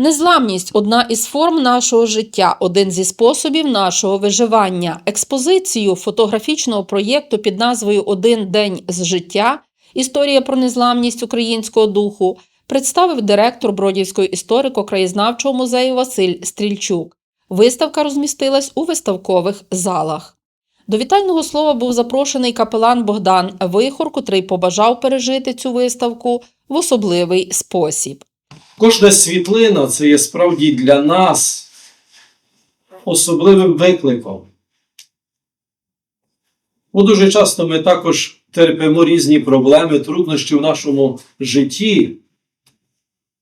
Незламність одна із форм нашого життя, один зі способів нашого виживання. Експозицію фотографічного проєкту під назвою Один день з життя Історія про незламність українського духу представив директор Бродівського історико-краєзнавчого музею Василь Стрільчук. Виставка розмістилась у виставкових залах. До вітального слова був запрошений капелан Богдан Вихор, котрий побажав пережити цю виставку в особливий спосіб. Кожна світлина це є справді для нас особливим викликом. Бо дуже часто ми також терпимо різні проблеми, труднощі в нашому житті,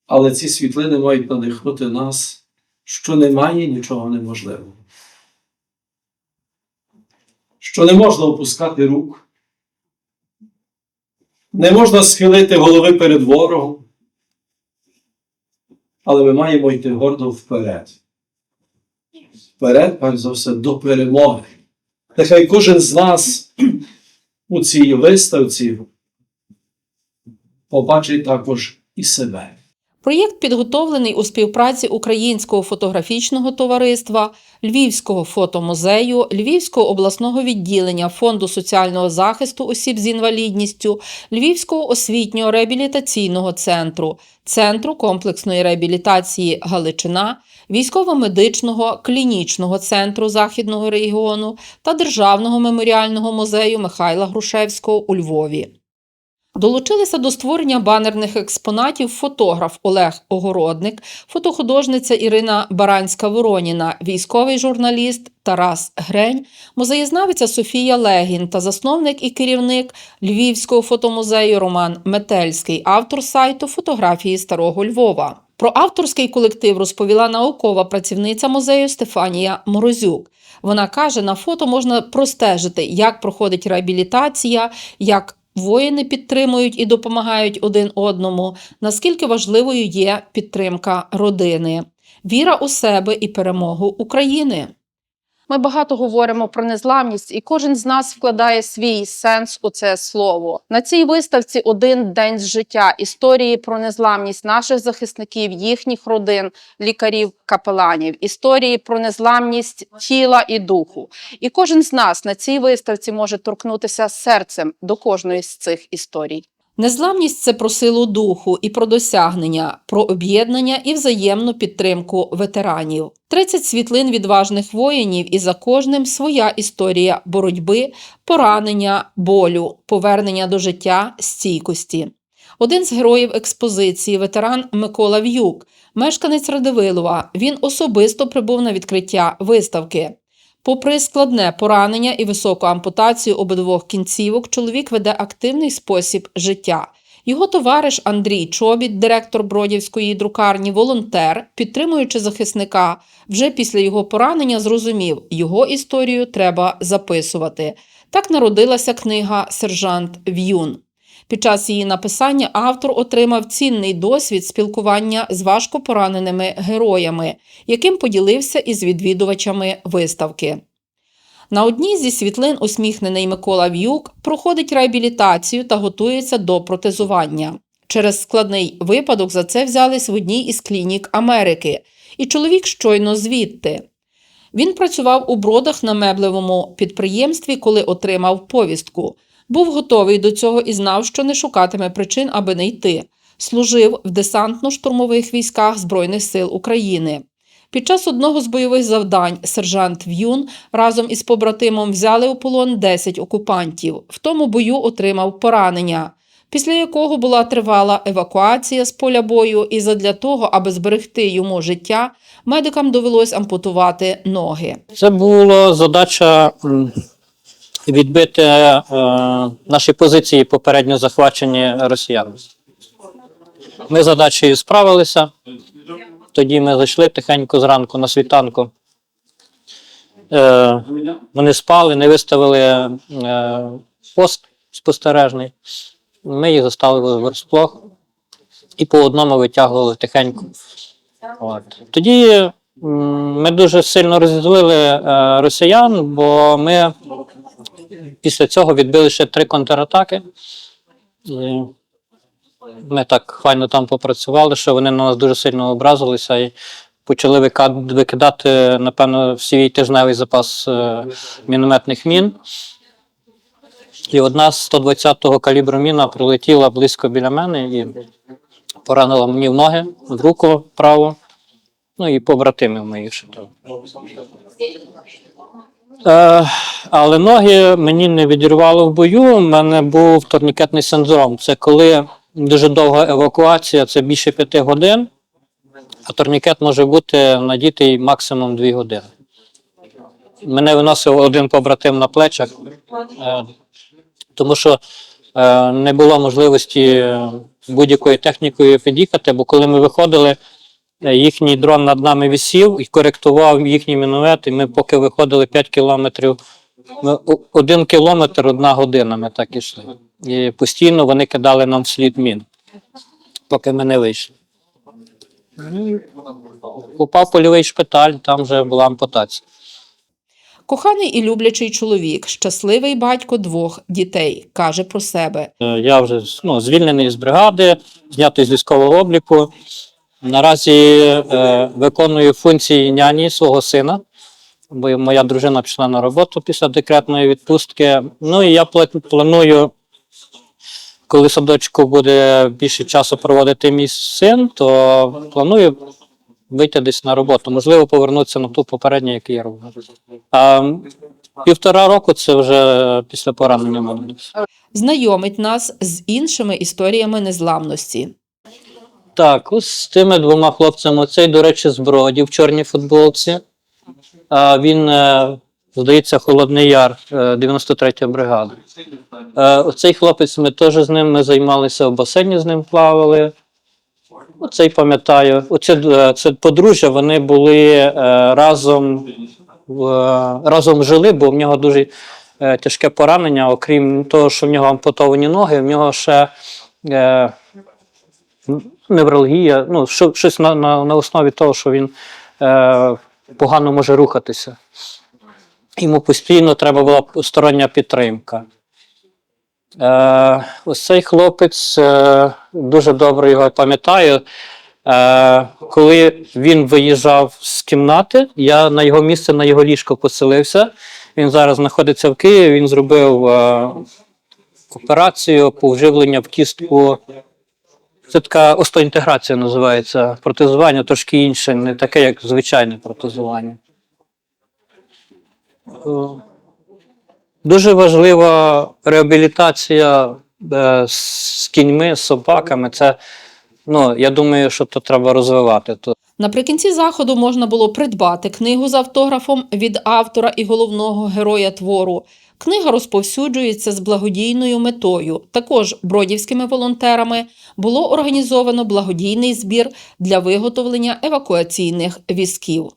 але ці світлини мають надихнути нас, що немає нічого неможливого. Що не можна опускати рук, не можна схилити голови перед ворогом але ми маємо йти гордо вперед. Вперед, перш за все, до перемоги. Нехай кожен з нас у цій виставці побачить також і себе. Проєкт підготовлений у співпраці Українського фотографічного товариства, Львівського фотомузею, Львівського обласного відділення Фонду соціального захисту осіб з інвалідністю, Львівського освітнього реабілітаційного центру, Центру комплексної реабілітації Галичина, Військово-медичного клінічного центру Західного регіону та Державного меморіального музею Михайла Грушевського у Львові. Долучилися до створення банерних експонатів фотограф Олег Огородник, фотохудожниця Ірина Баранська-Вороніна, військовий журналіст Тарас Грень, музеєзнавиця Софія Легін та засновник і керівник Львівського фотомузею Роман Метельський, автор сайту фотографії Старого Львова. Про авторський колектив розповіла наукова працівниця музею Стефанія Морозюк. Вона каже, на фото можна простежити, як проходить реабілітація, як Воїни підтримують і допомагають один одному, наскільки важливою є підтримка родини, віра у себе і перемогу України. Ми багато говоримо про незламність, і кожен з нас вкладає свій сенс у це слово. На цій виставці один день з життя історії про незламність наших захисників, їхніх родин, лікарів, капеланів, історії про незламність тіла і духу. І кожен з нас на цій виставці може торкнутися серцем до кожної з цих історій. Незламність це про силу духу і про досягнення, про об'єднання і взаємну підтримку ветеранів. 30 світлин відважних воїнів, і за кожним своя історія боротьби, поранення, болю, повернення до життя, стійкості. Один з героїв експозиції, ветеран Микола В'юк, мешканець Радивилова, він особисто прибув на відкриття виставки. Попри складне поранення і високу ампутацію обидвох кінцівок, чоловік веде активний спосіб життя. Його товариш Андрій Чобіт, директор Бродівської друкарні, волонтер, підтримуючи захисника, вже після його поранення зрозумів, його історію треба записувати. Так народилася книга Сержант В'юн. Під час її написання автор отримав цінний досвід спілкування з важко пораненими героями, яким поділився із відвідувачами виставки. На одній зі світлин усміхнений Микола В'юк проходить реабілітацію та готується до протезування. Через складний випадок за це взялись в одній із клінік Америки, і чоловік щойно звідти. Він працював у бродах на меблевому підприємстві, коли отримав повістку. Був готовий до цього і знав, що не шукатиме причин, аби не йти. Служив в десантно-штурмових військах Збройних сил України. Під час одного з бойових завдань сержант В'юн разом із побратимом взяли у полон 10 окупантів. В тому бою отримав поранення, після якого була тривала евакуація з поля бою, і задля того, аби зберегти йому життя, медикам довелось ампутувати ноги. Це була задача відбити е, наші позиції попередньо захвачені росіянами. Ми задачею справилися. Тоді ми зайшли тихенько зранку на світанку. Е, вони спали, не виставили е, пост спостережний. Ми їх заставили врозплох і по одному витягували тихенько. От. Тоді ми дуже сильно розізлили е, росіян, бо ми після цього відбили ще три контратаки. І Ми так файно там попрацювали, що вони на нас дуже сильно образилися і почали викидати, напевно, свій тижневий запас е, мінометних мін. І одна з 120-го калібру міна прилетіла близько біля мене і поранила мені в ноги, в руку праву, ну і побратимів моїх але ноги мені не відірвало в бою. У мене був турнікетний синдром. Це коли дуже довга евакуація, це більше п'яти годин, а турнікет може бути надітий максимум дві години. Мене виносив один побратим на плечах, е, тому що е, не було можливості е, будь-якою технікою під'їхати, бо коли ми виходили, е, їхній дрон над нами висів і коректував їхній міномет, і ми поки виходили 5 кілометрів, один кілометр, одна година ми так ішли. І постійно вони кидали нам вслід мін, поки ми не вийшли. Ну, Попав польовий шпиталь, там вже була ампутація. Коханий і люблячий чоловік, щасливий батько двох дітей, каже про себе. Е, Я вже ну, звільнений з бригади, знятий з військового обліку. Наразі е, виконую функції няні свого сина, бо моя дружина пішла на роботу після декретної відпустки. Ну і я планую, коли садочку буде більше часу проводити мій син, то планую вийти десь на роботу. Можливо, повернутися на ту попередню, яку я робив. А півтора року це вже після поранення. Знайомить нас з іншими історіями незламності. Так, з тими двома хлопцями. Цей, до речі, з Бродів в чорній футболці. А він, е, здається, Холодний Яр, е, 93-я бригада. Е, Оцей хлопець, ми теж з ним ми займалися в басейні, з ним плавали. Оцей пам'ятаю. Оце е, це подружжя, вони були е, разом, разом жили, бо в нього дуже е, тяжке поранення. Окрім того, що в нього ампутовані ноги, в нього ще. Невралгія, ну, що, щось на, на, на основі того, що він е, погано може рухатися. Йому постійно треба була стороння підтримка. Е, ось цей хлопець, е, дуже добре його пам'ятаю. Е, коли він виїжджав з кімнати, я на його місце, на його ліжко поселився. Він зараз знаходиться в Києві. Він зробив е, операцію по вживленню в кістку це така остеоінтеграція називається. Протезування трошки інше, не таке, як звичайне протезування. Дуже важлива реабілітація е, з кіньми, з собаками. Це, ну, я думаю, що то треба розвивати. Наприкінці заходу можна було придбати книгу з автографом від автора і головного героя твору. Книга розповсюджується з благодійною метою. Також бродівськими волонтерами було організовано благодійний збір для виготовлення евакуаційних візків.